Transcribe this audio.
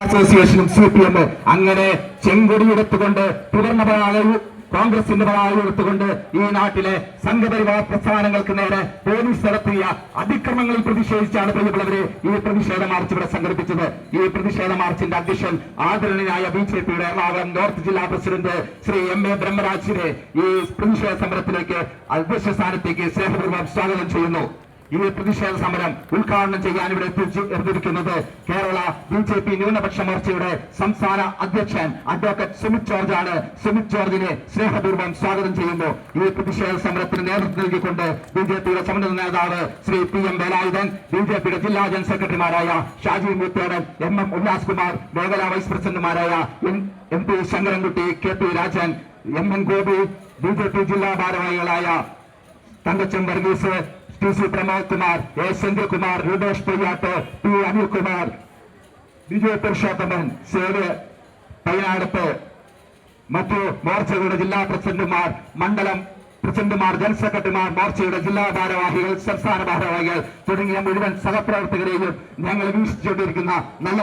അസോസിയേഷനും C P M അങ്ങനെ ചെങ്കൊടി എടുത്തുകൊണ്ട് തുടർന്ന പതാക കോൺഗ്രസിന്റെ പതാക എടുത്തുകൊണ്ട് ഈ നാട്ടിലെ സംഘപരിവാർ പ്രസ്ഥാനങ്ങൾക്ക് നേരെ പോലീസ് നടത്തിയ അതിക്രമങ്ങളിൽ പ്രതിഷേധിച്ചാണ് പ്രിയപ്പെട്ടവരെ ഈ പ്രതിഷേധ മാർച്ച് ഇവിടെ സംഘടിപ്പിച്ചത്. ഈ പ്രതിഷേധ മാർച്ചിന്റെ അധ്യക്ഷൻ ആദരണീയായ ബി ജെ പിയുടെ എറണാകുളം നോർത്ത് ജില്ലാ പ്രസിഡന്റ് ശ്രീ എം എ ബ്രഹ്മരാജിനെ ഈ പ്രതിഷേധ സമരത്തിലേക്ക് അധ്യക്ഷ സ്ഥാനത്തേക്ക് സ്നേഹപൂർവം സ്വാഗതം ചെയ്യുന്നു. ഈ പ്രതിഷേധ സമരം ഉദ്ഘാടനം ചെയ്യാൻ ഇവിടെ എത്തിയിരിക്കുന്നത് കേരള ബി ജെ പി ന്യൂനപക്ഷ മോർച്ചയുടെ സംസ്ഥാന അധ്യക്ഷൻ അഡ്വക്കേറ്റ് സുമിത് ജോർജ് ആണ് സുമിത് ജോർജിനെ സ്നേഹപൂർവം സ്വാഗതം ചെയ്യുന്നു. ഈ പ്രതിഷേധ സമരത്തിന് നേതൃത്വം നൽകിക്കൊണ്ട് ബി ജെ പിയുടെ സമുന്നത നേതാവ് Shri P M Velayudhan B J പിയുടെ ജില്ലാ ജനറൽ സെക്രട്ടറിമാരായ ഷാജി മൂത്തോടൻ എം എം ഉല്ലാസ് കുമാർ മേഖലാ വൈസ് പ്രസിഡന്റുമാരായ M P Sankarankutty K P Rajan M N Gopi B J P ജില്ലാ ഭാരവാഹികളായ Thankachan Varghese T C Pramod Kumar A Senthilkumar Rupesh Poyyatt P Anilkumar Biju Purushothaman save Painadath മറ്റു മോർച്ചകളുടെ ജില്ലാ പ്രസിഡന്റുമാർ മണ്ഡലം പ്രസിഡന്റുമാർ ജനറൽ സെക്രട്ടറിമാർ മോർച്ചയുടെ ജില്ലാ ഭാരവാഹികൾ സംസ്ഥാന ഭാരവാഹികൾ തുടങ്ങിയ മുഴുവൻ സഹപ്രവർത്തകരെയും ഞങ്ങൾ വീക്ഷിച്ചുകൊണ്ടിരിക്കുന്ന നല്ല